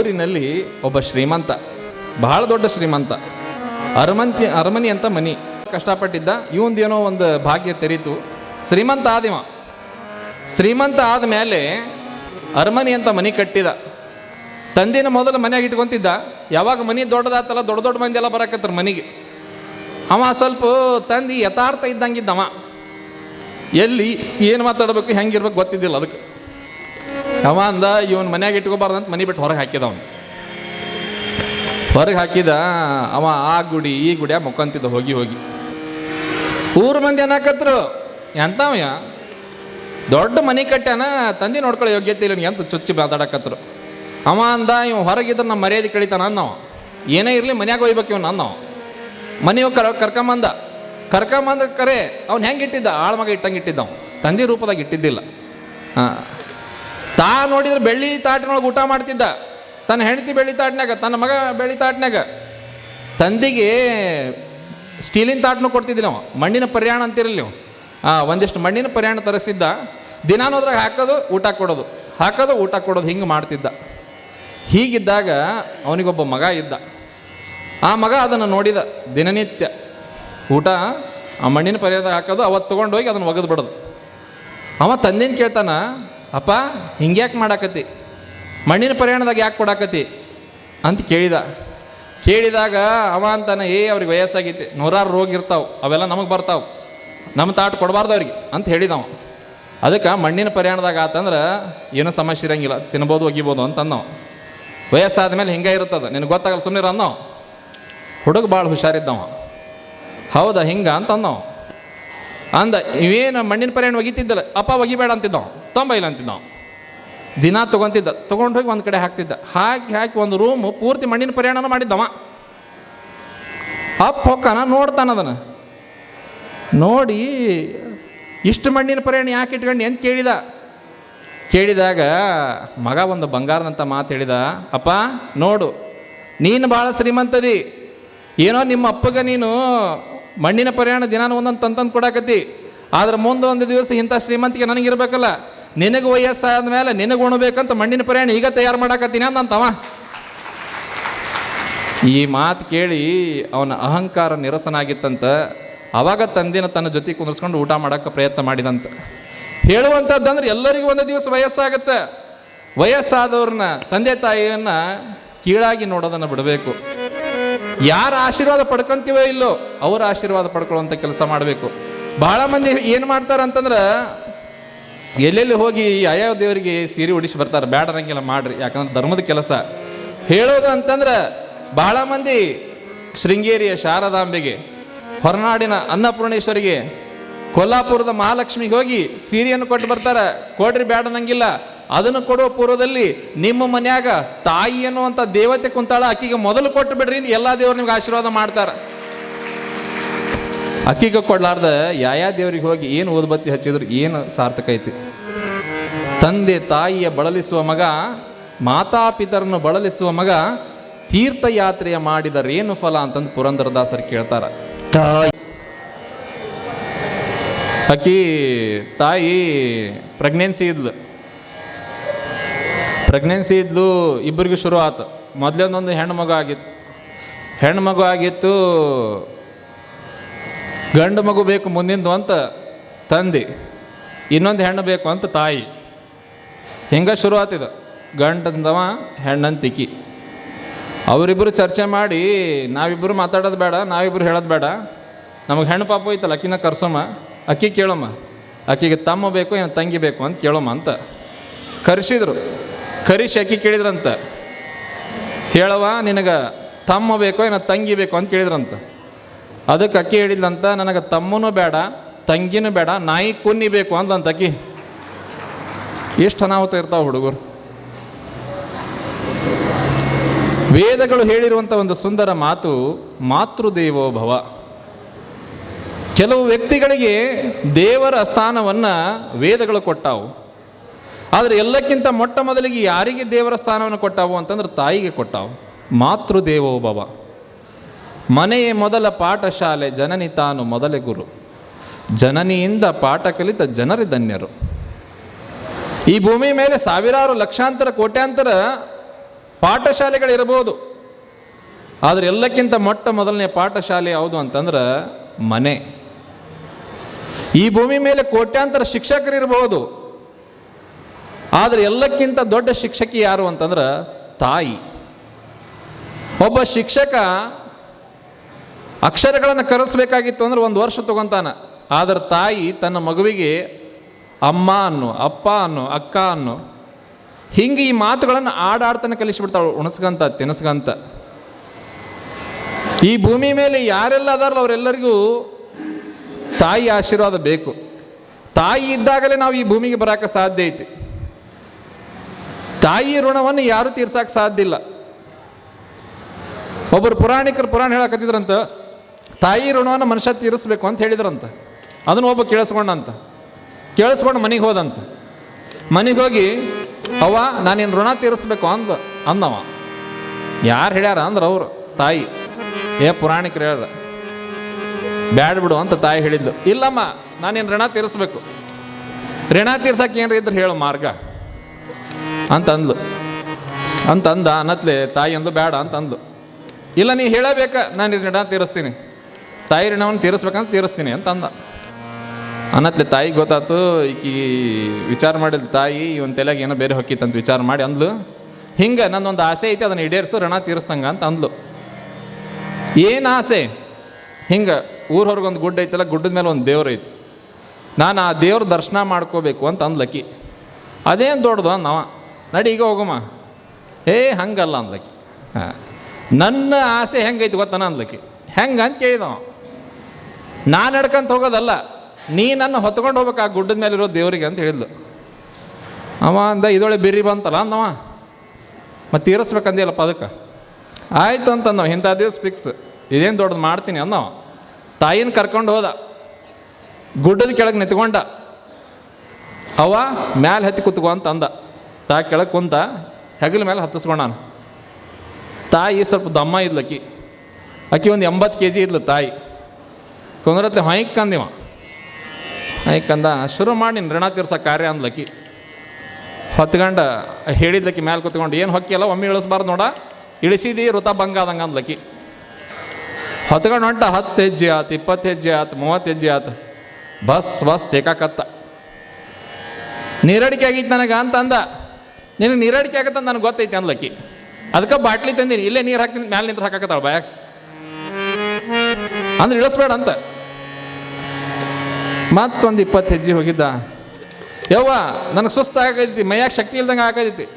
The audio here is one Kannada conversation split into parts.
ಊರಿನಲ್ಲಿ ಒಬ್ಬ ಶ್ರೀಮಂತ, ಬಹಳ ದೊಡ್ಡ ಶ್ರೀಮಂತ, ಅರಮಂತಿ, ಅರಮನಿ ಅಂತ ಮನಿ. ಕಷ್ಟಪಟ್ಟಿದ್ದ ಇವಂದೇನೋ ಒಂದು ಭಾಗ್ಯ ತೆರೀತು. ಶ್ರೀಮಂತ ಆದಿವ ಶ್ರೀಮಂತ ಆದಮೇಲೆ ಅರಮನಿ ಅಂತ ಮನಿ ಕಟ್ಟಿದ. ತಂದಿನ ಮೊದಲು ಮನೆಯಾಗ ಇಟ್ಕೊಂತಿದ್ದ. ಯಾವಾಗ ಮನಿ ದೊಡ್ಡದಾತಲ್ಲ, ದೊಡ್ಡ ದೊಡ್ಡ ಮಂದಿ ಎಲ್ಲ ಬರಕತ್ತಾರ ಮನೆಗೆ. ಅವ ಸ್ವಲ್ಪ ತಂದಿ ಯಥಾರ್ಥ ಇದ್ದಂಗಿದ್ದವ. ಎಲ್ಲಿ ಏನು ಮಾತಾಡಬೇಕು, ಹೆಂಗಿರ್ಬೇಕು ಗೊತ್ತಿದ್ದಿಲ್ಲ ಅದಕ್ಕೆ. ಅವ ಅಂದ, ಇವನ್ ಮನ್ಯಾಗ ಇಟ್ಕೋಬಾರ್ದು ಅಂತ ಮನೆ ಬಿಟ್ಟು ಹೊರಗೆ ಹಾಕಿದ ಅವನು. ಹೊರಗೆ ಹಾಕಿದ, ಅವ ಆ ಗುಡಿ, ಈ ಗುಡಿಯ ಮುಕ್ಕಂತಿದ್ದ ಹೋಗಿ ಹೋಗಿ. ಊರು ಮಂದಿ ಏನಾಕತ್ರು ಎಂತವ ದೊಡ್ಡ ಮನೆ ಕಟ್ಟ್ಯಾನ, ತಂದೆ ನೋಡ್ಕೊಳ್ಳೋ ಯೋಗ್ಯತೆ ಇಲ್ಲ ಅಂತ ಚುಚ್ಚಿ ಮಾತಾಡಕತ್ರು. ಅವ ಅಂದ ಇವ್ ಹೊರಗಿದ್ರೆ ನಮ್ಮ ಮರ್ಯಾದೆ ಕಳಿತಾನ ಅನ್ನವ ಏನೇ ಇರಲಿ ಮನ್ಯಾಗ ಒಯ್ಬೇಕು ಇವನು ಅನ್ನವ ಮನೆಯವ್ ಕರ್, ಕರ್ಕೊಂಬಂದ. ಕರ್ಕೊಂಬಂದ ಕರೆ, ಅವ್ನು ಹೆಂಗೆ ಇಟ್ಟಿದ್ದ? ಆಳ್ಮಗ ಇಟ್ಟಂಗೆ ಇಟ್ಟಿದ್ದ ಅವ್ನು. ತಂದಿ ರೂಪದಾಗ ಇಟ್ಟಿದ್ದಿಲ್ಲ. ಹಾಂ ತಾ ನೋಡಿದ್ರೆ ಬೆಳ್ಳಿ ತಾಟಿನೊಳಗೆ ಊಟ ಮಾಡ್ತಿದ್ದ. ತನ್ನ ಹೆಂಡತಿ ಬೆಳ್ಳಿ ತಾಟ್ನಾಗ ತನ್ನ ಮಗ ಬೆಳ್ಳಿ ತಾಟ್ನಾಗ ತಂದೆಗೆ ಸ್ಟೀಲಿನ ತಾಟ್ನು ಕೊಡ್ತಿದ್ದಿಲ್ಲ ಅವ. ಮಣ್ಣಿನ ಪರ್ಯಾಣ ಅಂತಿರಲಿ ನೀವು ಹಾಂ ಒಂದಿಷ್ಟು ಮಣ್ಣಿನ ಪರ್ಯಾಣ ತರಿಸಿದ್ದ. ದಿನಾನು ಅದ್ರಾಗ ಹಾಕೋದು, ಊಟ ಕೊಡೋದು. ಹಾಕೋದು, ಊಟ ಕೊಡೋದು, ಹಿಂಗೆ ಮಾಡ್ತಿದ್ದ. ಹೀಗಿದ್ದಾಗ ಅವನಿಗೊಬ್ಬ ಮಗ ಇದ್ದ. ಆ ಮಗ ಅದನ್ನು ನೋಡಿದ ದಿನನಿತ್ಯ. ಊಟ ಆ ಮಣ್ಣಿನ ಪರಿಹಾರದಾಗ ಹಾಕೋದು ಅವತ್ತು ತೊಗೊಂಡೋಗಿ ಅದನ್ನು ಒಗೆದು ಬಿಡೋದು ಅವ ತಂದಿನ ಕೇಳ್ತಾನ ಅಪ್ಪ, ಹಿಂಗ್ಯಾಕೆ ಮಾಡಾಕತಿ ಮಣ್ಣಿನ ಪರಿಯಾಣದಾಗ ಯಾಕೆ ಕೊಡಾಕತಿ ಅಂತ ಕೇಳಿದ. ಕೇಳಿದಾಗ ಅವ ಅಂತಾನ, ಏ, ಅವ್ರಿಗೆ ವಯಸ್ಸಾಗೈತಿ. ನೂರಾರು ರೋಗ ಇರ್ತಾವೆ. ಅವೆಲ್ಲ ನಮಗೆ ಬರ್ತಾವೆ. ನಮ್ಮ ತಾಟ್ ಕೊಡಬಾರ್ದು ಅವ್ರಿಗೆ. ಅಂತ ಹೇಳಿದವ ಅದಕ್ಕೆ ಮಣ್ಣಿನ ಪರಿಯಾಣದಾಗ ಆತಂದ್ರೆ ಏನೂ ಸಮಸ್ಯೆ ಇರಂಗಿಲ್ಲ. ತಿನ್ಬೋದು, ಒಗಿಬೋದು ಅಂತ ಅಂದವ ವಯಸ್ಸಾದ ಮೇಲೆ ಹಿಂಗೆ ಇರುತ್ತದೆ. ನಿನಗೆ ಗೊತ್ತಾಗಲ್ಲ ಸುಮ್ಮನೆ ಅನ್ನೋ ಹುಡುಗ ಭಾಳ ಹುಷಾರಿದ್ದವ. ಹೌದಾ, ಹಿಂಗ ಅಂತ ಅಂದವ ಅಂದ, ಇವೇನು ಮಣ್ಣಿನ ಪರಿಯಾಣ ಒಗಿತಿದ್ದಲ್ಲ, ಅಪ್ಪ ಒಗಿಬೇಡ ಅಂತಿದ್ದ ತೊಂಬ ಇಲ್ಲ ಅಂತಿದ್ದವ ದಿನ ತೊಗೊಂತಿದ್ದ, ತೊಗೊಂಡು ಹೋಗಿ ಒಂದು ಕಡೆ ಹಾಕ್ತಿದ್ದ. ಹಾಕಿ ಹಾಕಿ ಒಂದು ರೂಮು ಪೂರ್ತಿ ಮಣ್ಣಿನ ಪರಿಯಾಣನ ಮಾಡಿದ್ದವ. ಅಪ್ಪ ಹೊಕ್ಕನ ನೋಡ್ತಾನ ಅದನ್ನು. ನೋಡಿ, ಇಷ್ಟು ಮಣ್ಣಿನ ಪರಿಯಾಣ ಯಾಕೆ ಇಟ್ಕೊಂಡು ಅಂತ ಕೇಳಿದ. ಕೇಳಿದಾಗ ಮಗ ಒಂದು ಬಂಗಾರದಂಥ ಮಾತು ಹೇಳಿದ, ಅಪ್ಪ, ನೋಡು, ನೀನು ಭಾಳ ಶ್ರೀಮಂತದಿ. ಏನೋ ನಿಮ್ಮ ಅಪ್ಪಗೆ ನೀನು ಮಣ್ಣಿನ ಪರ್ಯಾಣ ದಿನಾನ ಒಂದೊಂದು ತಂತಂದು ಕೊಡಾಕತ್ತಿ. ಆದ್ರೆ ಮುಂದೆ ಒಂದು ದಿವಸ ಇಂಥ ಶ್ರೀಮಂತಿಗೆ ನನಗಿರ್ಬೇಕಲ್ಲ. ನಿನಗೆ ವಯಸ್ಸಾದ ಮೇಲೆ ನಿನಗೆ ಉಣಬೇಕಂತ ಮಣ್ಣಿನ ಪರ್ಯಾಣ ಈಗ ತಯಾರು ಮಾಡಾಕತ್ತೀನಿ ಅಂತಂತವ ಈ ಮಾತು ಕೇಳಿ ಅವನ ಅಹಂಕಾರ ನಿರಸನಾಗಿತ್ತಂತ ಅವಾಗ ತಂದಿನ ತನ್ನ ಜೊತೆ ಕುಂದರ್ಸ್ಕೊಂಡು ಊಟ ಮಾಡೋಕ್ಕೆ ಪ್ರಯತ್ನ ಮಾಡಿದಂತ. ಹೇಳುವಂಥದ್ದಂದ್ರೆ ಎಲ್ಲರಿಗೂ ಒಂದು ದಿವಸ ವಯಸ್ಸಾಗತ್ತೆ. ವಯಸ್ಸಾದವ್ರನ್ನ ತಂದೆ ತಾಯಿಯನ್ನ ಕೀಳಾಗಿ ನೋಡೋದನ್ನು ಬಿಡಬೇಕು. ಯಾರ ಆಶೀರ್ವಾದ ಪಡ್ಕೊಂತೀವೋ ಇಲ್ಲೋ, ಅವರ ಆಶೀರ್ವಾದ ಪಡ್ಕೊಳ್ಳುವಂಥ ಕೆಲಸ ಮಾಡಬೇಕು. ಬಹಳ ಮಂದಿ ಏನು ಮಾಡ್ತಾರೆ ಅಂತಂದ್ರೆ, ಎಲ್ಲೆಲ್ಲಿ ಹೋಗಿ ಅಯ್ಯೋ ದೇವರಿಗೆ ಸೀರೆ ಉಡಿಸಿ ಬರ್ತಾರೆ, ಬ್ಯಾಡ ಅನ್ನಂಗಿಲ್ಲ, ಮಾಡ್ರಿ. ಯಾಕಂದ್ರೆ ಧರ್ಮದ ಕೆಲಸ. ಹೇಳೋದು ಅಂತಂದ್ರೆ ಬಹಳ ಮಂದಿ ಶೃಂಗೇರಿಯ ಶಾರದಾಂಬೆಗೆ, ಹೊರನಾಡಿನ ಅನ್ನಪೂರ್ಣೇಶ್ವರಿಗೆ, ಕೊಲ್ಲಾಪುರದ ಮಹಾಲಕ್ಷ್ಮಿಗೆ ಹೋಗಿ ಸೀರೆಯನ್ನು ಕೊಟ್ಟು ಬರ್ತಾರೆ. ಕೊಡ್ರಿ ಬೇಡ ಅನ್ನಂಗಿಲ್ಲ. ಅದನ್ನು ಕೊಡುವ ಪೂರ್ವದಲ್ಲಿ ನಿಮ್ಮ ಮನ್ಯಾಗ ತಾಯಿ ಅನ್ನುವಂಥ ದೇವತೆ ಕುಂತಾಳ ಆಕಿಗೆ ಮೊದಲು ಕೊಟ್ಟು ಬಿಡ್ರಿ ಎಲ್ಲ ದೇವ್ರು ನಿಮ್ಗೆ ಆಶೀರ್ವಾದ ಮಾಡ್ತಾರ. ಅಕ್ಕಿಗೆ ಕೊಡ್ಲಾರ್ದ ಯಾಯಾ ದೇವರಿಗೆ ಹೋಗಿ ಏನು ಓದ್ಬತ್ತಿ ಹಚ್ಚಿದ್ರು ಏನು ಸಾರ್ಥಕ ಐತಿ? ತಂದೆ ತಾಯಿಯ ಬಳಲಿಸುವ ಮಗ ಮಾತಾಪಿತರನ್ನು ಬಳಲಿಸುವ ಮಗ ತೀರ್ಥಯಾತ್ರೆಯ ಮಾಡಿದರೇನು ಫಲ ಅಂತಂದು ಪುರಂದರದಾಸರು ಕೇಳ್ತಾರ. ತಾಯಿ. ಅಕ್ಕಿ ತಾಯಿ ಪ್ರೆಗ್ನೆನ್ಸಿ ಇದ್ಲು. ಪ್ರೆಗ್ನೆನ್ಸಿ ಇದ್ಲು ಇಬ್ಬರಿಗೂ ಶುರು ಆತು. ಮೊದಲೊಂದೊಂದು ಹೆಣ್ಣು ಮಗು ಆಗಿತ್ತು. ಹೆಣ್ಣು ಮಗು ಆಗಿತ್ತು, ಗಂಡು ಮಗು ಬೇಕು ಮುಂದಿಂದು ಅಂತ ತಂದೆ, ಇನ್ನೊಂದು ಹೆಣ್ಣು ಬೇಕು ಅಂತ ತಾಯಿ. ಹಿಂಗೆ ಶುರು ಆತಿದ. ಗಂಡಂದವ ಹೆಣ್ಣಂತಿಕ್ಕಿ ಅವರಿಬ್ಬರು ಚರ್ಚೆ ಮಾಡಿ ನಾವಿಬ್ಬರು ಮಾತಾಡೋದು ಬೇಡ ನಾವಿಬ್ಬರು ಹೇಳೋದು ಬೇಡ. ನಮಗೆ ಹೆಣ್ಣು ಪಾಪ ಐತಲ್ಲ, ಅಕ್ಕಿನ ಕರ್ಸೋಮ್ಮ ಅಕ್ಕಿ ಕೇಳೋಮ್ಮ ಅಕ್ಕಿಗೆ ತಮ್ಮ ಬೇಕು ಏನು ತಂಗಿ ಬೇಕು ಅಂತ ಕೇಳೋಮ್ಮ ಅಂತ ಕರೆಸಿದ್ರು. ಕರಿಸಿ ಶಕಿ ಕೇಳಿದ್ರಂತ. ಹೇಳವ ನಿನಗೆ ತಮ್ಮ ಬೇಕೋ ಏನೋ ತಂಗಿ ಬೇಕೋ ಅಂತ ಕೇಳಿದ್ರಂತ. ಅದಕ್ಕೆ ಅಕ್ಕಿ ಹೇಳಿದ್ಲಂತ, ನನಗೆ ತಮ್ಮನೂ ಬೇಡ, ತಂಗಿನೂ ಬೇಡ, ನಾಯಿ ಕುನ್ನಿ ಬೇಕು ಅಂದ್ಲಂತ ಅಕ್ಕಿ. ಎಷ್ಟು ಅನಾಹುತ ಇರ್ತಾವೆ ಹುಡುಗರು. ವೇದಗಳು ಹೇಳಿರುವಂಥ ಒಂದು ಸುಂದರ ಮಾತು, ಮಾತೃದೇವೋ ಭವ. ಕೆಲವು ವ್ಯಕ್ತಿಗಳಿಗೆ ದೇವರ ಸ್ಥಾನವನ್ನು ವೇದಗಳು ಕೊಟ್ಟಾವು. ಆದರೆ ಎಲ್ಲಕ್ಕಿಂತ ಮೊಟ್ಟ ಮೊದಲಿಗೆ ಯಾರಿಗೆ ದೇವರ ಸ್ಥಾನವನ್ನು ಕೊಟ್ಟಾವು ಅಂತಂದ್ರೆ ತಾಯಿಗೆ ಕೊಟ್ಟಾವು. ಮಾತೃದೇವೋ ಭವ. ಮನೆಯೇ ಮೊದಲ ಪಾಠಶಾಲೆ, ಜನನಿ ತಾನು ಮೊದಲ ಗುರು. ಜನನಿಯಿಂದ ಪಾಠ ಕಲಿತ ಜನರಿ ಧನ್ಯರು. ಈ ಭೂಮಿ ಮೇಲೆ ಸಾವಿರಾರು ಲಕ್ಷಾಂತರ, ಕೋಟ್ಯಾಂತರ ಪಾಠಶಾಲೆಗಳಿರಬಹುದು. ಆದರೆ ಎಲ್ಲಕ್ಕಿಂತ ಮೊಟ್ಟ ಮೊದಲನೇ ಪಾಠಶಾಲೆ ಯಾವುದು ಅಂತಂದ್ರೆ ಮನೆ. ಈ ಭೂಮಿ ಮೇಲೆ ಕೋಟ್ಯಾಂತರ ಶಿಕ್ಷಕರಿರಬಹುದು. ಆದರೆ ಎಲ್ಲಕ್ಕಿಂತ ದೊಡ್ಡ ಶಿಕ್ಷಕಿ ಯಾರು ಅಂತಂದ್ರೆ ತಾಯಿ. ಒಬ್ಬ ಶಿಕ್ಷಕ ಅಕ್ಷರಗಳನ್ನು ಕಲಿಸ್ಬೇಕಾಗಿತ್ತು ಅಂದ್ರೆ ಒಂದು ವರ್ಷ ತಗೊತಾನ. ಆದರೆ ತಾಯಿ ತನ್ನ ಮಗುವಿಗೆ ಅಮ್ಮ ಅನ್ನು, ಅಪ್ಪ ಅನ್ನು, ಅಕ್ಕ ಅನ್ನು, ಹಿಂಗೆ ಈ ಮಾತುಗಳನ್ನು ಆಡಾಡ್ತಾನೆ ಕಲಿಸ್ಬಿಡ್ತಾಳು ಉಣಸ್ಕಂತ ತಿನ್ಸ್ಕಂತ ಈ ಭೂಮಿ ಮೇಲೆ ಯಾರೆಲ್ಲ ಅದಾರಲ್ಲ ಅವರೆಲ್ಲರಿಗೂ ತಾಯಿ ಆಶೀರ್ವಾದ ಬೇಕು. ತಾಯಿ ಇದ್ದಾಗಲೇ ನಾವು ಈ ಭೂಮಿಗೆ ಬರೋಕೆ ಸಾಧ್ಯ ಐತಿ. ತಾಯಿ ಋಣವನ್ನು ಯಾರು ತೀರ್ಸಕ್ಕೆ ಸಾಧ್ಯ ಇಲ್ಲ. ಒಬ್ಬರು ಪುರಾಣಿಕರು ಪುರಾಣ ಹೇಳಕತ್ತಿದ್ರಂತ, ತಾಯಿ ಋಣವನ್ನು ಮನುಷ್ಯ ತೀರಿಸ್ಬೇಕು ಅಂತ ಹೇಳಿದ್ರಂತ. ಅದನ್ನು ಒಬ್ಬ ಕೇಳಿಸ್ಕೊಂಡಂತ, ಕೇಳಿಸ್ಕೊಂಡು ಮನೆಗೆ ಹೋದಂತ. ಮನೆಗೆ ಹೋಗಿ ಅವ ನಾನೇನು ಋಣ ತೀರಿಸ್ಬೇಕು ಅಂದ, ಅಂದವ. ಯಾರು ಹೇಳ್ಯಾರ ಅಂದ್ರೆ ಅವರು, ತಾಯಿ. ಏ ಪುರಾಣಿಕರು ಹೇಳ್ಯಾರ, ಬ್ಯಾಡ್ ಬಿಡು ಅಂತ ತಾಯಿ ಹೇಳಿದ್ಲು. ಇಲ್ಲಮ್ಮ, ನಾನೇನು ಋಣ ತೀರಿಸ್ಬೇಕು. ಋಣ ತೀರ್ಸಕ್ಕೆ ಏನ್ರಿ ಇದ್ರೆ ಹೇಳು ಮಾರ್ಗ. ಅಂತ ಅಂದ್ಲು ಅಂತ ಅಂದ ಅನ್ನತ್ಲೆ ತಾಯಿ ಅಂದ್ಲು ಬೇಡ ಅಂತ ಅಂದ್ಲು ಇಲ್ಲ, ನೀ ಹೇಳಬೇಕ, ನಾನು ಋಣ ತೀರಿಸ್ತೀನಿ. ತಾಯಿ ಋಣವನ್ನು ತೀರಿಸ್ಬೇಕಂತ ತೀರಿಸ್ತೀನಿ ಅಂತ ಅಂದ ಅನ್ನತ್ಲೆ ತಾಯಿ ಗೊತ್ತಾತು, ಈಕಿ ವಿಚಾರ ಮಾಡಿದ ತಾಯಿ, ಇವನ್ ತಲೆಗೆ ಏನೋ ಬೇರೆ ಹೊಕ್ಕಿತ್ತಂತ ವಿಚಾರ ಮಾಡಿ ಅಂದ್ಲು. ಹಿಂಗೆ ನನ್ನೊಂದು ಆಸೆ ಐತಿ, ಅದನ್ನು ಈಡೇರಿಸು, ಋಣ ತೀರಿಸ್ತಂಗ ಅಂತ ಅಂದ್ಲು. ಏನು ಆಸೆ? ಹಿಂಗೆ, ಊರ ಹೊರಗೊಂದು ಗುಡ್ಡ ಐತಲ್ಲ, ಗುಡ್ಡದ ಮೇಲೆ ಒಂದು ದೇವ್ರು ಐತಿ. ನಾನು ಆ ದೇವ್ರ ದರ್ಶನ ಮಾಡ್ಕೋಬೇಕು ಅಂತ ಅಂದ್ಲಕ್ಕಿ ಅದೇನು ದೊಡ್ಡದು? ಅಂದವ ನಡಿ, ಈಗ ಹೋಗಮ್ಮ. ಏ, ಹಂಗಲ್ಲ ಅಂದ್ಲಕ್ಕಿ. ಹಾಂ. ನನ್ನ ಆಸೆ ಹೆಂಗೈತಿ ಗೊತ್ತಾನ ಅಂದ್ಲಕ್ಕಿ. ಹೆಂಗೆ ಅಂತ ಕೇಳಿದವ ನಾನು ನಡ್ಕಂತ ಹೋಗೋದಲ್ಲ, ನೀ ನನ್ನ ಹೊತ್ಕೊಂಡು ಹೋಗ್ಬೇಕು ಆ ಗುಡ್ಡದ ಮೇಲೆ ಇರೋ ದೇವರಿಗೆ ಅಂತ ಹೇಳಿದ್ಲು. ಅವ ಅಂದ ಇದೊಳೆ ಬಿರಿ ಬಂತಲ್ಲ ಅಂದವ. ಮತ್ತು ತೀರಿಸ್ಬೇಕಂದಿಲ್ಲಪ್ಪ ಅದಕ್ಕೆ. ಆಯ್ತು ಅಂತಂದವ. ಇಂಥ ದಿವ್ಸ ಫಿಕ್ಸ್ ಇದೇನು ದೊಡ್ಡದು ಮಾಡ್ತೀನಿ ಅಂದವ. ತಾಯಿನ ಕರ್ಕೊಂಡು ಹೋದ. ಗುಡ್ಡದ ಕೆಳಗೆ ನಿಂತ್ಕೊಂಡ. ಅವ ಮ್ಯಾಲೆ ಹತ್ತಿ ಕುತ್ಕೋ ಅಂತ ಅಂದ. ತಾ ಕೆಳಗೆ ಕುಂತ ಹೆಗಲ ಮೇಲೆ ಹತ್ತಿಸ್ಕೊಂಡಾನ ತಾಯಿ ಸ್ವಲ್ಪ ದಮ್ಮ ಇದ್ಲಕ್ಕಿ ಆಕಿ ಒಂದು ಎಂಬತ್ತು ಕೆ ಜಿ ಇದ್ಲು ತಾಯಿ. ಕುಂದ್ರತ್ತೆ ಹೊಯ್ಕ್ ಅಂದಿವ ಅಂದ ಶುರು ಮಾಡಿ ನೀನು ಋಣ ತೀರ್ಸೋ ಕಾರ್ಯ ಅಂದ್ಲಕ್ಕಿ ಹೊತ್ಕಂಡ ಹೇಳಿದ್ಲಕ್ಕಿ ಮೇಲೆ ಕೂತ್ಕೊಂಡು, ಏನು ಹೊಕ್ಕಿಯಲ್ಲ ಒಮ್ಮೆ ಇಳಿಸ್ಬಾರ್ದು ನೋಡ. ಇಳಿಸಿದಿ ಋತ ಭಂಗ ಆದಂಗೆ ಅಂದ್ಲಕ್ಕಿ ಹೊತ್ಕೊಂಡು ಹೊಂಟ, ಹತ್ತು ಹೆಜ್ಜೆ ಆತು, ಇಪ್ಪತ್ತು ಹೆಜ್ಜೆ ಆತು, ಮೂವತ್ತು ಹೆಜ್ಜೆ ಆತು. ಬಸ್ ಬಸ್ ತೇಕಾಕತ್ತ ನೀರಡಿಕೆ ಆಗಿತ್ತು ನನಗೆ ಅಂತ ಅಂದ. ನಿನಗೆ ನೀರಡಿಕೆ ಆಗತ್ತ ನನಗೆ ಗೊತ್ತೈತೆ ಅಂದ್ಲಕ್ಕಿ. ಅದಕ್ಕೆ ಬಾಟ್ಲಿ ತಂದೀನಿ. ಇಲ್ಲೇ ನೀರು ಹಾಕ್ತೀನಿ, ಮ್ಯಾಲೆ ನಿಂತು ಹಾಕಾಕತ್ತಾಳ ಬಾಯಾಗ. ಅಂದ್ರೆ ಇಳಿಸ್ಬೇಡ ಅಂತ. ಮತ್ತೊಂದು ಇಪ್ಪತ್ತು ಹೆಜ್ಜೆ ಹೋಗಿದ್ದ. ಯವ್ವ, ನನಗೆ ಸುಸ್ತ ಆಗೈತಿ, ಮೈಯಾಗ ಶಕ್ತಿ ಇಲ್ದಂಗೆ ಆಗೈತಿ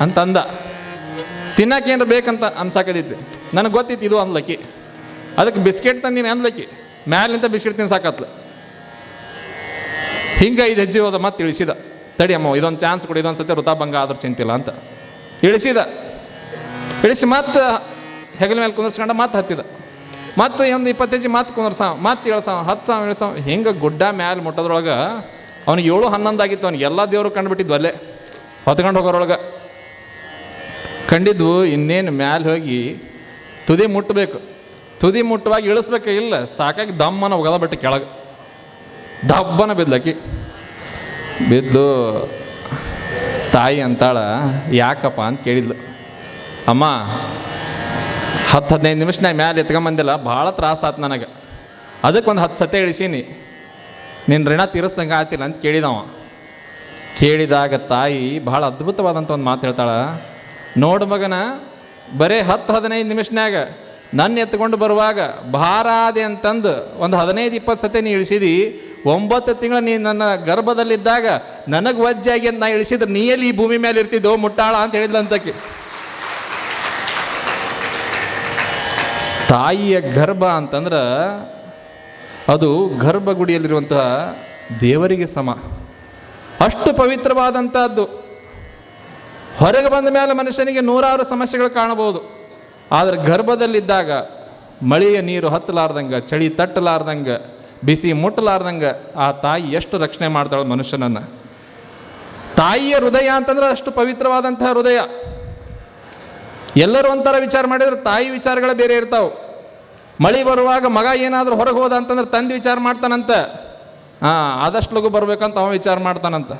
ಅಂತ ಅಂದ ತಿನ್ನಕ್ಕೇನ್ರ ಬೇಕಂತ ಅನ್ಸಾಕೈತಿ ನನಗೆ ಗೊತ್ತಿತ್ತು ಇದು ಅಂದ್ಲಕ್ಕಿ. ಅದಕ್ಕೆ ಬಿಸ್ಕೆಟ್ ತಂದೀನಿ ಅಂದ್ಲಕ್ಕಿ. ಮ್ಯಾಲಿಂದ ಬಿಸ್ಕೆಟ್ ತಿನ್ಸಾಕತ್ಲ. ಹಿಂಗೆ ಐದು ಹೆಜ್ಜೆ ಹೋದ ಮತ್ತೆ ಇಳಿಸಿದ. ತಡಿ ಅಮ್ಮ, ಇದೊಂದು ಚಾನ್ಸ್ ಕೊಡಿ, ಇದೊಂದು ಸತಿ ಋತಾಭಂಗ ಆದ್ರೂ ಚಿಂತಿಲ್ಲ ಅಂತ. ಇಳಿಸಿದ. ಇಳಿಸಿ ಮತ್ತೆ ಹೆಗಲ ಮೇಲೆ ಕುಂದರ್ಸ್ಕೊಂಡ ಮತ್ತೆ ಹತ್ತಿದ. ಮತ್ತು ಒಂದು ಇಪ್ಪತ್ತು ಹೆಜ್ಜೆ ಮತ್ತೆ ಕುಂದರ್ಸ ಮತ್ತೆ ಇಳ್ಸಾವ, ಹತ್ತು ಸಾವ ಸಾವಿರ ಹಿಂಗೆ ಗುಡ್ಡ ಮ್ಯಾಲೆ ಮುಟ್ಟೋದ್ರೊಳಗೆ ಅವ್ನಿಗೆ ಏಳು ಹನ್ನೊಂದಾಗಿತ್ತು ಅವ್ನಿಗೆ ಎಲ್ಲ ದೇವರು ಕಂಡುಬಿಟ್ಟಿದ್ವು ಅಲ್ಲೇ. ಹೊತ್ಕೊಂಡು ಹೋಗೋರೊಳಗೆ. ಕಂಡಿದ್ವು ಇನ್ನೇನು ಮ್ಯಾಲೆ ಹೋಗಿ ತುದಿ ಮುಟ್ಟಬೇಕು ತುದಿ ಮುಟ್ಟುವಾಗ ಇಳಿಸ್ಬೇಕು ಇಲ್ಲ, ಸಾಕಾಗಿ ದಮ್ಮನ ಒಗದ ಬಿಟ್ಟು ಕೆಳಗೆ. ದಬ್ಬನ ಬಿದ್ಲಕ್ಕಿ ಬಿದ್ದು ತಾಯಿ ಅಂತಾಳ, ಯಾಕಪ್ಪ? ಅಂತ ಕೇಳಿದ್ಲು. ಅಮ್ಮ, ಹತ್ತು ಹದಿನೈದು ನಿಮಿಷನಾಗ ಮ್ಯಾಲೆ ಎತ್ಕೊಂಬಂದಿಲ್ಲ, ಭಾಳ ತ್ರಾಸ ಆತು ನನಗೆ. ಅದಕ್ಕೆ ಒಂದು ಹತ್ತು ಸತೆ ಇಳಿಸೀನಿ. ನಿನ್ನ ಋಣ ತೀರಿಸ್ದಂಗೆ ಆತಿಲ್ಲ ಅಂತ ಕೇಳಿದವ. ಕೇಳಿದಾಗ ತಾಯಿ ಭಾಳ ಅದ್ಭುತವಾದಂಥ ಒಂದು ಮಾತು ಹೇಳ್ತಾಳ. ನೋಡು ಮಗನ, ಬರೀ ಹತ್ತು ಹದಿನೈದು ನಿಮಿಷನಾಗ ನನ್ನ ಎತ್ಕೊಂಡು ಬರುವಾಗ ಭಾರ ಆದೆ ಅಂತಂದು ಒಂದು ಹದಿನೈದು ಇಪ್ಪತ್ತು ಸತೆ ನೀ ಇಳಿಸಿದಿ ಒಂಬತ್ತು ತಿಂಗಳು ನೀ ನನ್ನ ಗರ್ಭದಲ್ಲಿದ್ದಾಗ ನನಗೆ ವಜ್ಜಾಗಿ ಅಂತ ನಾ ಇಳಿಸಿದ್ರೆ ನೀ ಎಲ್ಲಿ ಈ ಭೂಮಿ ಮೇಲೆ ಇರ್ತಿದ್ದೋ ಮುಟ್ಟಾಳ ಅಂತ ಹೇಳಿದ್ಲಂತಕ್ಕೆ ತಾಯಿಯ ಗರ್ಭ ಅಂತಂದ್ರೆ ಅದು ಗರ್ಭಗುಡಿಯಲ್ಲಿರುವಂತಹ ದೇವರಿಗೆ ಸಮ. ಅಷ್ಟು ಪವಿತ್ರವಾದಂಥದ್ದು ಹೊರಗೆ ಬಂದ ಮೇಲೆ ಮನುಷ್ಯನಿಗೆ ನೂರಾರು ಸಮಸ್ಯೆಗಳು ಕಾಣಬಹುದು. ಆದರೆ ಗರ್ಭದಲ್ಲಿದ್ದಾಗ ಮಳೆಯ ನೀರು ಹತ್ತಲಾರ್ದಂಗೆ, ಚಳಿ ತಟ್ಟಲಾರ್ದಂಗೆ ಬಿಸಿ ಮುಟ್ಟಲಾರ್ದಂಗೆ ಆ ತಾಯಿ ಎಷ್ಟು ರಕ್ಷಣೆ ಮಾಡ್ತಾಳೆ ಮನುಷ್ಯನನ್ನು? ತಾಯಿಯ ಹೃದಯ ಅಂತಂದ್ರೆ ಅಷ್ಟು ಪವಿತ್ರವಾದಂತಹ ಹೃದಯ. ಎಲ್ಲರೂ ಒಂಥರ ವಿಚಾರ ಮಾಡಿದ್ರೆ ತಾಯಿ ವಿಚಾರಗಳೇ ಬೇರೆ ಇರ್ತಾವೆ. ಮಳೆ ಬರುವಾಗ ಮಗ ಏನಾದರೂ ಹೊರಗೆ ಹೋದ ಅಂತಂದ್ರೆ ತಂದೆ ವಿಚಾರ ಮಾಡ್ತಾನಂತ. ಹಾಂ, ಆದಷ್ಟು ಲಘು ಬರ್ಬೇಕಂತ ಅವ ವಿಚಾರ ಮಾಡ್ತಾನಂತ.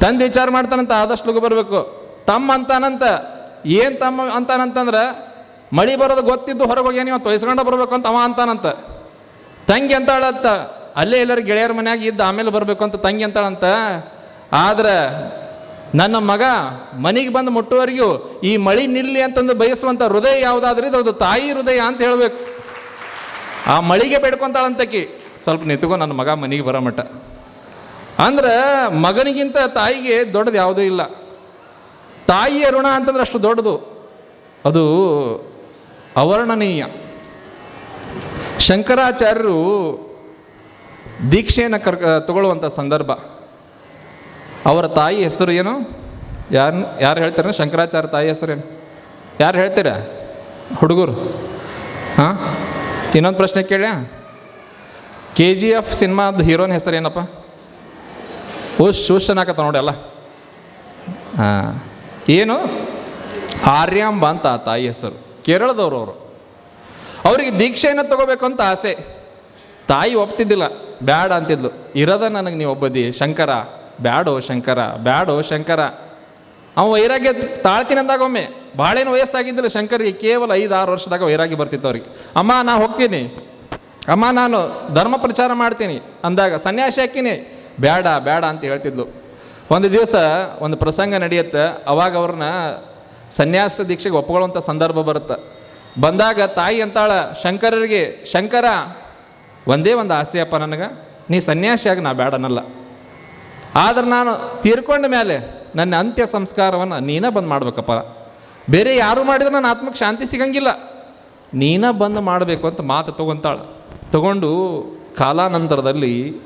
ತಂದೆ ವಿಚಾರ ಮಾಡ್ತಾನಂತ ಆದಷ್ಟು ಲಘು ಬರಬೇಕು. ತಮ್ಮ ಅಂತಾನಂತ. ಏನು ತಮ್ಮ ಅಂತಾನಂತಂದ್ರೆ ಮಳಿ ಬರೋದು ಗೊತ್ತಿದ್ದು ಹೊರಗೆ ಹೋಗಿ ನೀವು ತೊಯ್ಸ್ಕೊಂಡ ಬರಬೇಕು ಅಂತ ಅವ ಅಂತಾನಂತ. ತಂಗಿ ಅಂತಾಳತ್ತ ಅಲ್ಲೇ ಎಲ್ಲರ ಗೆಳೆಯರ ಮನ್ಯಾಗ ಇದ್ದು ಆಮೇಲೆ ಬರಬೇಕು ಅಂತ ತಂಗಿ ಅಂತಾಳಂತ. ಆದ್ರೆ ನನ್ನ ಮಗ ಮನೆಗೆ ಬಂದು ಮುಟ್ಟುವರೆಗೂ ಈ ಮಳಿ ನಿಲ್ಲಿ ಅಂತಂದು ಬಯಸುವಂಥ ಹೃದಯ ಯಾವುದಾದ್ರೂ ಇದು ತಾಯಿ ಹೃದಯ ಅಂತ ಹೇಳಬೇಕು. ಆ ಮಳಿಗೆ ಬೇಡ್ಕೊಂತಾಳಂತಕಿ. ಸ್ವಲ್ಪ ನಿಂತ್ಕೊ, ನನ್ನ ಮಗ ಮನೆಗೆ ಬರೋ ಮಟ್ಟ. ಅಂದ್ರೆ ಮಗನಿಗಿಂತ ತಾಯಿಗೆ ದೊಡ್ಡದು ಯಾವುದೂ ಇಲ್ಲ. ತಾಯಿಯ ಋಣ ಅಂತಂದ್ರೆ ಅಷ್ಟು ದೊಡ್ಡದು. ಅದು ಅವರ್ಣನೀಯ. ಶಂಕರಾಚಾರ್ಯರು ದೀಕ್ಷೆಯನ್ನು ಕರ್ ತಗೊಳ್ಳುವಂಥ ಸಂದರ್ಭ. ಅವರ ತಾಯಿ ಹೆಸರು ಏನು? ಯಾರು ಯಾರು ಹೇಳ್ತಾರೆ? ಶಂಕರಾಚಾರ್ಯ ತಾಯಿ ಹೆಸರೇನು ಯಾರು ಹೇಳ್ತೀರಾ? ಹುಡುಗರು. ಹಾಂ ಇನ್ನೊಂದು ಪ್ರಶ್ನೆ ಕೇಳ್ಯಾ? ಕೆ ಜಿ ಎಫ್ ಸಿನಿಮಾದ ಹೀರೋನ್ ಹೆಸರೇನಪ್ಪ ಓಶ್ ಶೂಷನಾಕತ್ತ ನೋಡಿ ಅಲ್ಲ. ಹಾಂ ಏನು? ಆರ್ಯಾಂಬ ಅಂತ ತಾಯಿ ಹೆಸರು. ಕೇರಳದವರು ಅವರು. ಅವರಿಗೆ ದೀಕ್ಷೆಯನ್ನು ತಗೋಬೇಕು ಅಂತ ಆಸೆ. ತಾಯಿ ಒಪ್ತಿದ್ದಿಲ್ಲ, ಬ್ಯಾಡ ಅಂತಿದ್ಲು. ಇರದ ನನಗೆ ನೀವು ಒಬ್ಬದಿ, ಶಂಕರ. ಬ್ಯಾಡೋ ಶಂಕರ ಬ್ಯಾಡೋ ಶಂಕರ. ಅವ ವೈರಾಗ್ಯ ತಾಳ್ತೀನಿ ಅಂದಾಗ ಒಮ್ಮೆ ಭಾಳೇನು ವಯಸ್ಸಾಗಿದ್ದಿಲ್ಲ ಶಂಕರಿಗೆ, ಕೇವಲ ಐದು ಆರು ವರ್ಷದಾಗ ವೈರಾಗ್ಯ ಬರ್ತಿತ್ತು ಅವ್ರಿಗೆ. ಅಮ್ಮ, ನಾ ಹೋಗ್ತೀನಿ. ಅಮ್ಮ, ನಾನು ಧರ್ಮ ಪ್ರಚಾರ ಮಾಡ್ತೀನಿ ಅಂದಾಗ ಸನ್ಯಾಸಿ ಹಾಕಿನಿ ಬೇಡ ಬೇಡ ಅಂತ ಹೇಳ್ತಿದ್ಲು. ಒಂದು ದಿವಸ ಒಂದು ಪ್ರಸಂಗ ನಡೆಯುತ್ತೆ, ಅವಾಗ ಅವ್ರನ್ನ ಸನ್ಯಾಸ ದೀಕ್ಷೆಗೆ ಒಪ್ಕೊಳ್ಳುವಂಥ ಸಂದರ್ಭ ಬರುತ್ತೆ. ಬಂದಾಗ ತಾಯಿ ಅಂತಾಳ, ಶಂಕರರಿಗೆ, ಶಂಕರ, ಒಂದೇ ಒಂದು ಆಸೆಯಪ್ಪ ನನಗೆ. ನೀ ಸನ್ಯಾಸಿಯಾಗಿ ನಾ ಬೇಡನಲ್ಲ ಆದ್ರೆ ನಾನು ತೀರ್ಕೊಂಡ ಮೇಲೆ ನನ್ನ ಅಂತ್ಯ ಸಂಸ್ಕಾರವನ್ನು ನೀನೇ ಬಂದು ಮಾಡ್ಬೇಕಪ್ಪ. ಬೇರೆ ಯಾರು ಮಾಡಿದ್ರೆ ನನ್ನ ಆತ್ಮಕ್ಕೆ ಶಾಂತಿ ಸಿಗಂಗಿಲ್ಲ. ನೀನೇ ಬಂದು ಮಾಡಬೇಕು ಅಂತ ಮಾತು ತಗೊಂತಾಳ. ತಗೊಂಡು ಕಾಲಾನಂತರದಲ್ಲಿ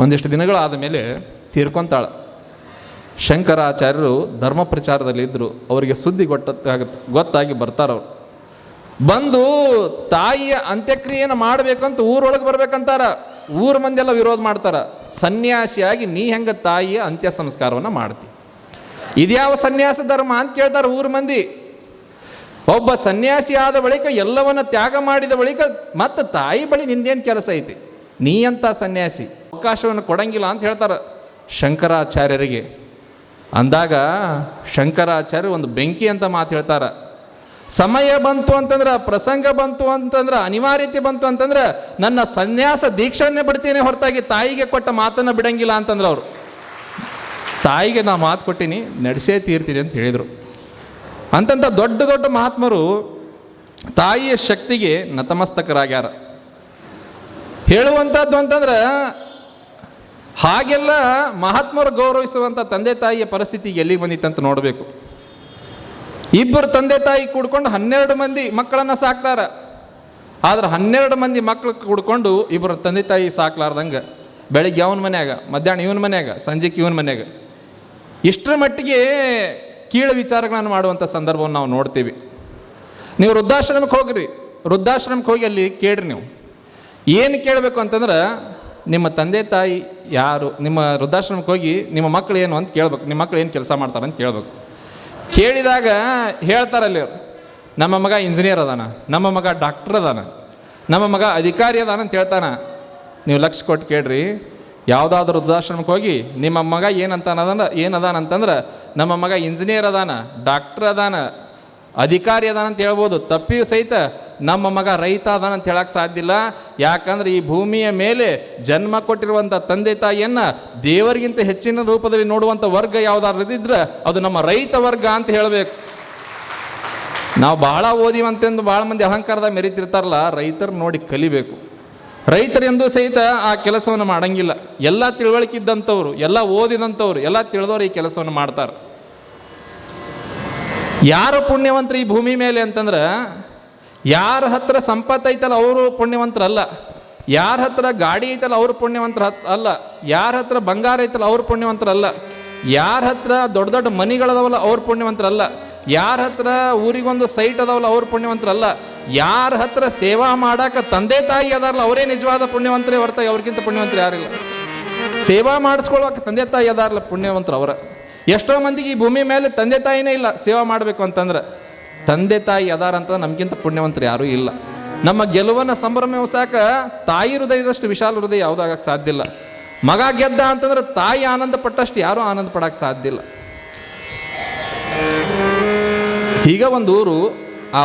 ಒಂದಿಷ್ಟು ದಿನಗಳಾದ ಮೇಲೆ ತೀರ್ಕೊಂತಾಳೆ. ಶಂಕರಾಚಾರ್ಯರು ಧರ್ಮ ಪ್ರಚಾರದಲ್ಲಿ ಇದ್ದರು ಅವರಿಗೆ ಸುದ್ದಿ ಗೊಟ್ಟ ಗೊತ್ತಾಗಿ ಬರ್ತಾರವ್ರು. ಬಂದು ತಾಯಿಯ ಅಂತ್ಯಕ್ರಿಯೆಯನ್ನು ಮಾಡಬೇಕಂತ ಊರೊಳಗೆ ಬರ್ಬೇಕಂತಾರ, ಊರ ಮಂದಿಯೆಲ್ಲ ವಿರೋಧ ಮಾಡ್ತಾರ. ಸನ್ಯಾಸಿಯಾಗಿ ನೀ ಹೆಂಗೆ ತಾಯಿಯ ಅಂತ್ಯ ಸಂಸ್ಕಾರವನ್ನು ಮಾಡ್ತಿ? ಇದ್ಯಾವ ಸನ್ಯಾಸ ಧರ್ಮ ಅಂತ ಕೇಳ್ತಾರೆ ಊರ ಮಂದಿ. ಒಬ್ಬ ಸನ್ಯಾಸಿ ಆದ ಬಳಿಕ ಎಲ್ಲವನ್ನ ತ್ಯಾಗ ಮಾಡಿದ ಬಳಿಕ ಮತ್ತೆ ತಾಯಿ ಬಳಿ ನಿಂದೇನು ಕೆಲಸ ಐತಿ? ನೀ ಅಂತ ಸನ್ಯಾಸಿ? ಅವಕಾಶವನ್ನು ಕೊಡಂಗಿಲ್ಲ ಅಂತ ಹೇಳ್ತಾರೆ ಶಂಕರಾಚಾರ್ಯರಿಗೆ. ಅಂದಾಗ ಶಂಕರಾಚಾರ್ಯ ಒಂದು ಬೆಂಕಿ ಅಂತ ಮಾತು ಹೇಳ್ತಾರೆ. ಸಮಯ ಬಂತು ಅಂತಂದ್ರೆ, ಪ್ರಸಂಗ ಬಂತು ಅಂತಂದ್ರೆ, ಅನಿವಾರ್ಯತೆ ಬಂತು ಅಂತಂದ್ರೆ, ನನ್ನ ಸನ್ಯಾಸ ದೀಕ್ಷೆಯನ್ನೇ ಬಿಡ್ತೀನಿ ಹೊರತಾಗಿ ತಾಯಿಗೆ ಕೊಟ್ಟ ಮಾತನ್ನು ಬಿಡಂಗಿಲ್ಲ ಅಂತಂದ್ರೆ ಅವರು. ತಾಯಿಗೆ ನಾ ಮಾತು ಕೊಟ್ಟಿನಿ, ನಡೆಸೇ ತೀರ್ತೀನಿ ಅಂತ ಹೇಳಿದರು. ಅಂತಂಥ ದೊಡ್ಡ ದೊಡ್ಡ ಮಹಾತ್ಮರು ತಾಯಿಯ ಶಕ್ತಿಗೆ ನತಮಸ್ತಕರಾಗ್ಯಾರ. ಹೇಳುವಂಥದ್ದು ಅಂತಂದ್ರೆ, ಹಾಗೆಲ್ಲ ಮಹಾತ್ಮರು ಗೌರವಿಸುವಂಥ ತಂದೆ ತಾಯಿಯ ಪರಿಸ್ಥಿತಿ ಎಲ್ಲಿಗೆ ಬಂದಿತ್ತಂತ ನೋಡಬೇಕು. ಇಬ್ಬರು ತಂದೆ ತಾಯಿ ಕೂಡ್ಕೊಂಡು ಹನ್ನೆರಡು ಮಂದಿ ಮಕ್ಕಳನ್ನು ಸಾಕ್ತಾರ. ಆದ್ರೆ ಹನ್ನೆರಡು ಮಂದಿ ಮಕ್ಕಳು ಕೂಡ್ಕೊಂಡು ಇಬ್ಬರು ತಂದೆ ತಾಯಿ ಸಾಕ್ಲಾರ್ದಂಗೆ ಬೆಳಿಗ್ಗೆ ಅವನ ಮನ್ಯಾಗ, ಮಧ್ಯಾಹ್ನ ಇವನ ಮನ್ಯಾಗ ಸಂಜೆಗೆ ಇವನ ಮನೆಯಾಗ ಇಷ್ಟರ ಮಟ್ಟಿಗೆ ಕೀಳು ವಿಚಾರಗಳನ್ನು ಮಾಡುವಂಥ ಸಂದರ್ಭವನ್ನು ನಾವು ನೋಡ್ತೀವಿ. ನೀವು ವೃದ್ಧಾಶ್ರಮಕ್ಕೆ ಹೋಗ್ರಿ. ವೃದ್ಧಾಶ್ರಮಕ್ಕೆ ಹೋಗಿ ಅಲ್ಲಿ ಕೇಳ್ರಿ ನೀವು. ಏನು ಕೇಳಬೇಕು ಅಂತಂದ್ರೆ ನಿಮ್ಮ ತಂದೆ ತಾಯಿ ಯಾರು, ನಿಮ್ಮ ವೃದ್ಧಾಶ್ರಮಕ್ಕೆ ಹೋಗಿ ನಿಮ್ಮ ಮಕ್ಕಳು ಏನು ಅಂತ ಕೇಳ್ಬೇಕು. ನಿಮ್ಮ ಮಕ್ಕಳು ಏನು ಕೆಲಸ ಮಾಡ್ತಾರೆ ಅಂತ ಕೇಳ್ಬೇಕು. ಕೇಳಿದಾಗ ಹೇಳ್ತಾರಲ್ಲಿ ನಮ್ಮ ಮಗ ಇಂಜಿನಿಯರ್ ಅದಾನ, ನಮ್ಮ ಮಗ ಡಾಕ್ಟರ್ ಅದಾನ, ನಮ್ಮ ಮಗ ಅಧಿಕಾರಿ ಅದಾನ ಅಂತ ಹೇಳ್ತಾನ. ನೀವು ಲಕ್ಷ ಕೊಟ್ಟು ಕೇಳ್ರಿ, ಯಾವುದಾದ್ರೂ ವೃದ್ಧಾಶ್ರಮಕ್ಕೆ ಹೋಗಿ ನಿಮ್ಮ ಮಗ ಏನಂತ ಏನು ಏನದಾನ ಅಂತಂದ್ರೆ ನಮ್ಮ ಮಗ ಇಂಜಿನಿಯರ್ ಅದಾನ ಡಾಕ್ಟರ್ ಅದಾನ, ಅಧಿಕಾರಿ ಅದಾನ ಅಂತ ಹೇಳ್ಬೋದು. ತಪ್ಪಿಯೂ ಸಹಿತ ನಮ್ಮ ಮಗ ರೈತ ಅದಾನ ಅಂತ ಹೇಳಕ್ಕೆ ಸಾಧ್ಯ ಇಲ್ಲ ಯಾಕಂದ್ರೆ ಈ ಭೂಮಿಯ ಮೇಲೆ ಜನ್ಮ ಕೊಟ್ಟಿರುವಂಥ ತಂದೆ ತಾಯಿಯನ್ನು ದೇವರಿಗಿಂತ ಹೆಚ್ಚಿನ ರೂಪದಲ್ಲಿ ನೋಡುವಂಥ ವರ್ಗ ಯಾವುದಾದ್ರು ಇದ್ದಿದ್ರೆ ಅದು ನಮ್ಮ ರೈತ ವರ್ಗ ಅಂತ ಹೇಳಬೇಕು. ನಾವು ಭಾಳ ಓದಿವಂತೆಂದು ಭಾಳ ಮಂದಿ ಅಹಂಕಾರದಾಗ ಮೆರಿತಿರ್ತಾರಲ್ಲ, ರೈತರು ನೋಡಿ ಕಲಿಬೇಕು. ರೈತರೆಂದು ಸಹಿತ ಆ ಕೆಲಸವನ್ನು ಮಾಡಂಗಿಲ್ಲ. ಎಲ್ಲ ತಿಳುವಳಿಕೆ ಇದ್ದಂಥವ್ರು, ಎಲ್ಲ ಓದಿದಂಥವ್ರು, ಎಲ್ಲ ತಿಳಿದವರು ಈ ಕೆಲಸವನ್ನು ಮಾಡ್ತಾರೆ. ಯಾರು ಪುಣ್ಯವಂತರು ಈ ಭೂಮಿ ಮೇಲೆ ಅಂತಂದ್ರೆ ಯಾರ ಹತ್ರ ಸಂಪತ್ತು ಐತಲ್ಲ ಅವರು ಪುಣ್ಯವಂತರಲ್ಲ. ಯಾರ ಹತ್ರ ಗಾಡಿ ಐತಲ್ಲ ಅವರು ಪುಣ್ಯವಂತರ ಅಲ್ಲ. ಯಾರ ಹತ್ರ ಬಂಗಾರ ಐತಲ್ಲ ಅವ್ರು ಪುಣ್ಯವಂತರಲ್ಲ. ಯಾರ ಹತ್ರ ದೊಡ್ಡ ದೊಡ್ಡ ಮನಿಗಳದವಲ್ಲ ಅವ್ರು ಪುಣ್ಯವಂತರಲ್ಲ. ಯಾರ ಹತ್ರ ಊರಿಗೊಂದು ಸೈಟ್ ಅದಾವಲ್ಲ ಪುಣ್ಯವಂತರ ಪುಣ್ಯವಂತರಲ್ಲ. ಯಾರ ಹತ್ರ ಸೇವಾ ಮಾಡಾಕ ತಂದೆ ತಾಯಿ ಅದಾರಲ್ಲ ಅವರೇ ನಿಜವಾದ ಪುಣ್ಯವಂತರೇ ಹೊರತಾಗಿ ಅವ್ರಿಗಿಂತ ಪುಣ್ಯವಂತರು ಯಾರಿಲ್ಲ. ಸೇವಾ ಮಾಡಿಸ್ಕೊಳ್ಳೋಕೆ ತಂದೆ ತಾಯಿ ಅದಾರಲ್ಲ ಪುಣ್ಯವಂತರು ಅವರ. ಎಷ್ಟೋ ಮಂದಿಗೆ ಈ ಭೂಮಿ ಮೇಲೆ ತಂದೆ ತಾಯಿನೇ ಇಲ್ಲ ಸೇವಾ ಮಾಡಬೇಕು ಅಂತಂದ್ರೆ. ತಂದೆ ತಾಯಿ ಅದಾರಂತ ನಮಗಿಂತ ಪುಣ್ಯವಂತರು ಯಾರೂ ಇಲ್ಲ. ನಮ್ಮ ಗೆಲುವನ್ನು ಸಂಭ್ರಮ ಸಾಕ ತಾಯಿ ಹೃದಯದಷ್ಟು ವಿಶಾಲ ಹೃದಯ ಯಾವುದಾಗಕ್ಕೆ ಸಾಧ್ಯ ಇಲ್ಲ. ಮಗ ಗೆದ್ದ ಅಂತಂದ್ರೆ ತಾಯಿ ಆನಂದ ಪಟ್ಟಷ್ಟು ಯಾರೂ ಆನಂದ ಪಡಕ್ಕೆ ಸಾಧ್ಯ ಇಲ್ಲ. ಈಗ ಒಂದು ಊರು, ಆ